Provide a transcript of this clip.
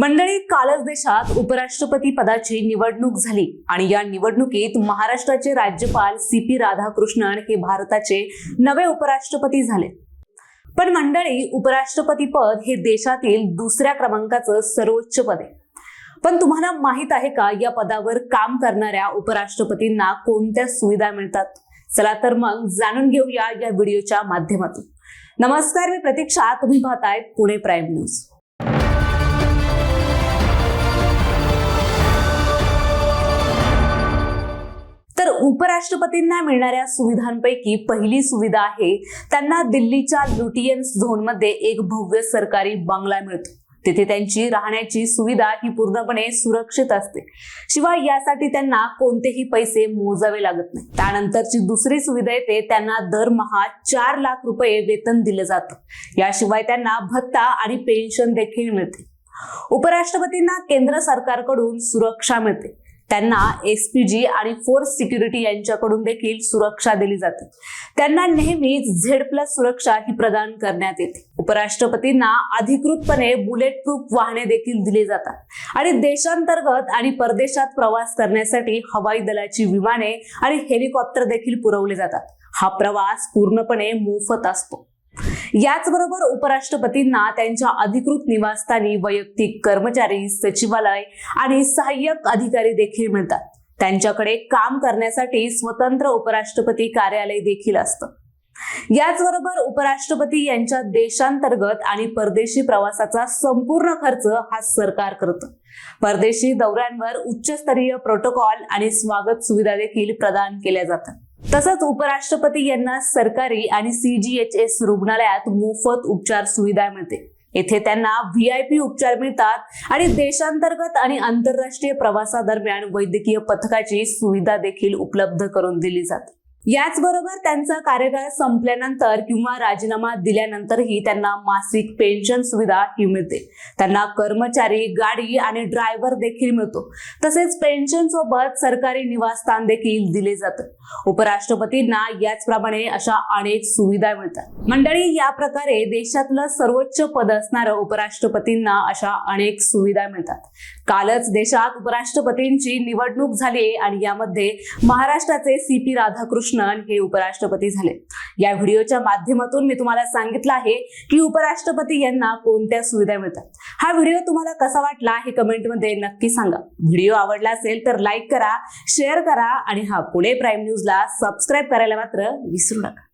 मंडळी कालच देशात उपराष्ट्रपती पदाची निवडणूक झाली आणि या निवडणुकीत महाराष्ट्राचे राज्यपाल सी पी राधाकृष्णन हे भारताचे नवे उपराष्ट्रपती झाले. पण मंडळी उपराष्ट्रपती पद हे देशातील दुसऱ्या क्रमांकाचं सर्वोच्च पद आहे. पण तुम्हाला माहीत आहे का या पदावर काम करणाऱ्या उपराष्ट्रपतींना कोणत्या सुविधा मिळतात? चला तर मग जाणून घेऊया या व्हिडिओच्या माध्यमातून. नमस्कार मी प्रतीक्षा. तुम्ही पाहताय पुणे प्राईम न्यूज. उपराष्ट्रपतींना मिळणाऱ्या सुविधांपैकी पहिली सुविधा आहे त्यांना दिल्लीच्या लुटियन्स झोनमध्ये एक भव्य सरकारी बंगला मिळतो. तिथे त्यांची राहण्याची सुविधा ही पूर्णपणे सुरक्षित असते. शिवाय यासाठी त्यांना कोणतेही पैसे मोजावे लागत नाही. त्यानंतरची दुसरी सुविधा येते त्यांना दरमहा चार लाख रुपये वेतन दिलं जातं. याशिवाय त्यांना भत्ता आणि पेन्शन देखील मिळते. उपराष्ट्रपतींना केंद्र सरकारकडून सुरक्षा मिळते. त्यांना एसपीजी आणि फोर्स सिक्युरिटी यांच्याकडून देखील सुरक्षा दिली जाते. त्यांना नेहमीच झेड प्लस सुरक्षा ही प्रदान करण्यात येते. उपराष्ट्रपतींना अधिकृतपणे बुलेट प्रूफ वाहने देखील दिली जातात. आणि देशांतर्गत आणि परदेशात प्रवास करण्यासाठी हवाई दलाची विमाने आणि हेलिकॉप्टर देखील पुरवले जातात. हा प्रवास पूर्णपणे मोफत असतो. याचबरोबर उपराष्ट्रपतींना त्यांच्या अधिकृत निवासस्थानी वैयक्तिक कर्मचारी सचिवालय आणि सहाय्यक अधिकारी देखील मिळतात. त्यांच्याकडे काम करण्यासाठी स्वतंत्र उपराष्ट्रपती कार्यालय देखील असतं. याचबरोबर उपराष्ट्रपती यांच्या देशांतर्गत आणि परदेशी प्रवासाचा संपूर्ण खर्च हा सरकार करतं. परदेशी दौऱ्यांवर उच्चस्तरीय प्रोटोकॉल आणि स्वागत सुविधा देखील प्रदान केल्या जातात. तसंच उपराष्ट्रपती यांना सरकारी आणि सीजीएचएस रुग्णालयात मोफत उपचार सुविधा मिळते. येथे त्यांना व्ही आय पी उपचार मिळतात आणि देशांतर्गत आणि आंतरराष्ट्रीय प्रवासादरम्यान वैद्यकीय पथकाची सुविधा देखील उपलब्ध करून दिली जाते. याचबरोबर त्यांचा कार्यकाळ संपल्यानंतर किंवा राजीनामा दिल्यानंतरही त्यांना मासिक पेन्शन सुविधा ही मिळते. त्यांना कर्मचारी गाडी आणि ड्रायव्हर देखील मिळतो. तसेच पेन्शन सोबत सरकारी निवासस्थान देखील दिले जातं. उपराष्ट्रपतींना याचप्रमाणे अशा अनेक सुविधा मिळतात. मंडळी या प्रकारे देशातलं सर्वोच्च पद असणारं उपराष्ट्रपतींना अशा अनेक सुविधा मिळतात. कालच देशात उपराष्ट्रपतींची निवडणूक झाली आणि यामध्ये महाराष्ट्राचे सी पी राधाकृष्णन हे उपराष्ट्रपती झाले. या व्हिडिओच्या माध्यमातून मी तुम्हाला सांगितलं आहे की उपराष्ट्रपती यांना कोणत्या सुविधा मिळतात. हा व्हिडिओ तुम्हाला कसा वाटला हे कमेंटमध्ये नक्की सांगा. व्हिडिओ आवडला असेल तर लाईक करा शेअर करा आणि हा पुणे प्राईम न्यूजला सबस्क्राईब करायला मात्र विसरू नका.